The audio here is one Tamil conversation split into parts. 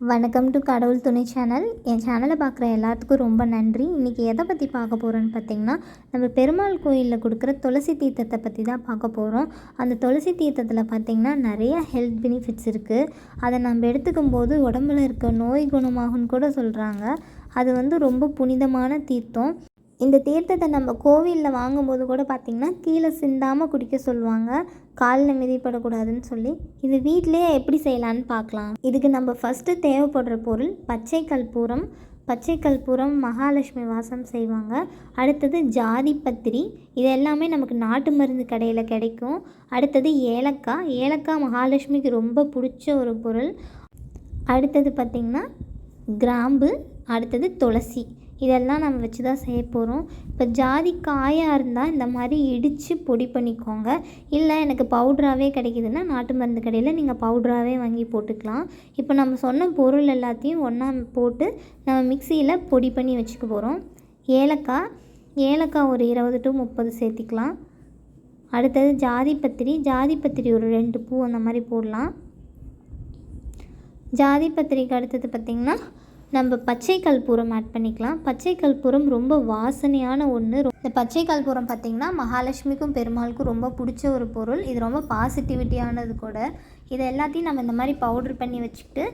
வணக்கம் டு கடவுள் துணை சேனல். என் சேனலை பார்க்குற எல்லாத்துக்கும் ரொம்ப நன்றி. இன்றைக்கி எதை பற்றி பார்க்க போகிறோன்னு பார்த்தீங்கன்னா நம்ம பெருமாள் கோயிலில் கொடுக்குற துளசி தீர்த்தத்தை பற்றி தான் பார்க்க போகிறோம் அந்த துளசி தீர்த்தத்தில் பார்த்திங்கன்னா நிறைய ஹெல்த் பெனிஃபிட்ஸ் இருக்குது அதை நம்ம எடுத்துக்கும் போது உடம்புல இருக்க நோய் குணமாகும்னு கூட சொல்கிறாங்க அது வந்து ரொம்ப புனிதமான தீர்த்தம். இந்த தீர்த்தத்தை நம்ம கோவிலில் வாங்கும்போது கூட பார்த்திங்கன்னா கீழே சிந்தாமல் குடிக்க சொல்லுவாங்க. காலில் மிதிப்படக்கூடாதுன்னு சொல்லி. இது வீட்டிலேயே எப்படி செய்யலான்னு பார்க்கலாம் இதுக்கு நம்ம ஃபஸ்ட்டு தேவைப்படுற பொருள் பச்சை கற்பூரம் பச்சை கற்பூரம் மகாலட்சுமி வாசம் செய்வாங்க. அடுத்தது ஜாதி பத்திரி. இது எல்லாமே நமக்கு நாட்டு மருந்து கடையில் கிடைக்கும். அடுத்தது ஏலக்காய். ஏலக்காய் மகாலட்சுமிக்கு ரொம்ப பிடிச்ச ஒரு பொருள். அடுத்தது பார்த்திங்கன்னா கிராம்பு. அடுத்தது துளசி. இதெல்லாம் நம்ம வச்சு தான் செய்ய போகிறோம் இப்போ ஜாதி காயாக இருந்தால் இந்த மாதிரி இடித்து பொடி பண்ணிக்கோங்க. இல்லை எனக்கு பவுட்ராகவே கிடைக்குதுன்னா நாட்டு மருந்து கடையில் நீங்கள் பவுட்ராகவே வாங்கி போட்டுக்கலாம். இப்போ நம்ம சொன்ன பொருள் எல்லாத்தையும் ஒன்றா போட்டு நம்ம மிக்சியில் பொடி பண்ணி வச்சுக்க போகிறோம் ஏலக்காய் ஏலக்காய் ஒரு இருபது டு முப்பது சேர்த்திக்கலாம். அடுத்தது ஜாதி பத்திரி ஜாதி பத்திரி ஒரு ரெண்டு பூ அந்த மாதிரி போடலாம். ஜாதி பத்திரிக்கு அடுத்தது பார்த்திங்கன்னா நம்ம பச்சை கற்பூரம் ஆட் பண்ணிக்கலாம். பச்சை கற்பூரம் ரொம்ப வாசனையான ஒன்று இந்த பச்சை கற்பூரம் பார்த்திங்கன்னா மகாலட்சுமிக்கும் பெருமாளுக்கும் ரொம்ப பிடிச்ச ஒரு பொருள். இது ரொம்ப பாசிட்டிவிட்டியானது கூட. இதை எல்லாத்தையும் நம்ம இந்த மாதிரி பவுட்ரு பண்ணி வச்சுக்கிட்டு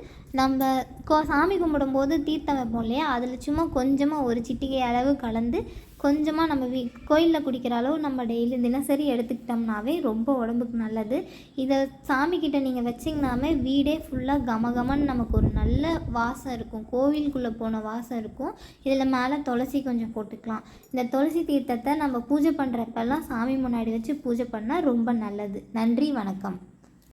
நம்ம கோ சாமி கும்பிடும்போது தீர்த்தம் வைப்போம் இல்லையா? அதில் சும்மா கொஞ்சமாக ஒரு சிட்டிகை அளவு கலந்து கொஞ்சமாக நம்ம வீ கோயிலில் குடிக்கிற அளவு நம்ம டெய்லி தினசரி எடுத்துக்கிட்டோம்னாவே ரொம்ப உடம்புக்கு நல்லது. இதை சாமிக்கிட்ட நீங்கள் வச்சிங்கனாமே வீடே ஃபுல்லாக கமகமன்னு நமக்கு ஒரு நல்ல வாசம் இருக்கும். கோவிலுக்குள்ளே போன வாசம் இருக்கும். இதில் மேலே துளசி கொஞ்சம் போட்டுக்கலாம். இந்த துளசி தீர்த்தத்தை நம்ம பூஜை பண்ணுறப்பெல்லாம் சாமி முன்னாடி வச்சு பூஜை பண்ணால் ரொம்ப நல்லது. நன்றி வணக்கம்.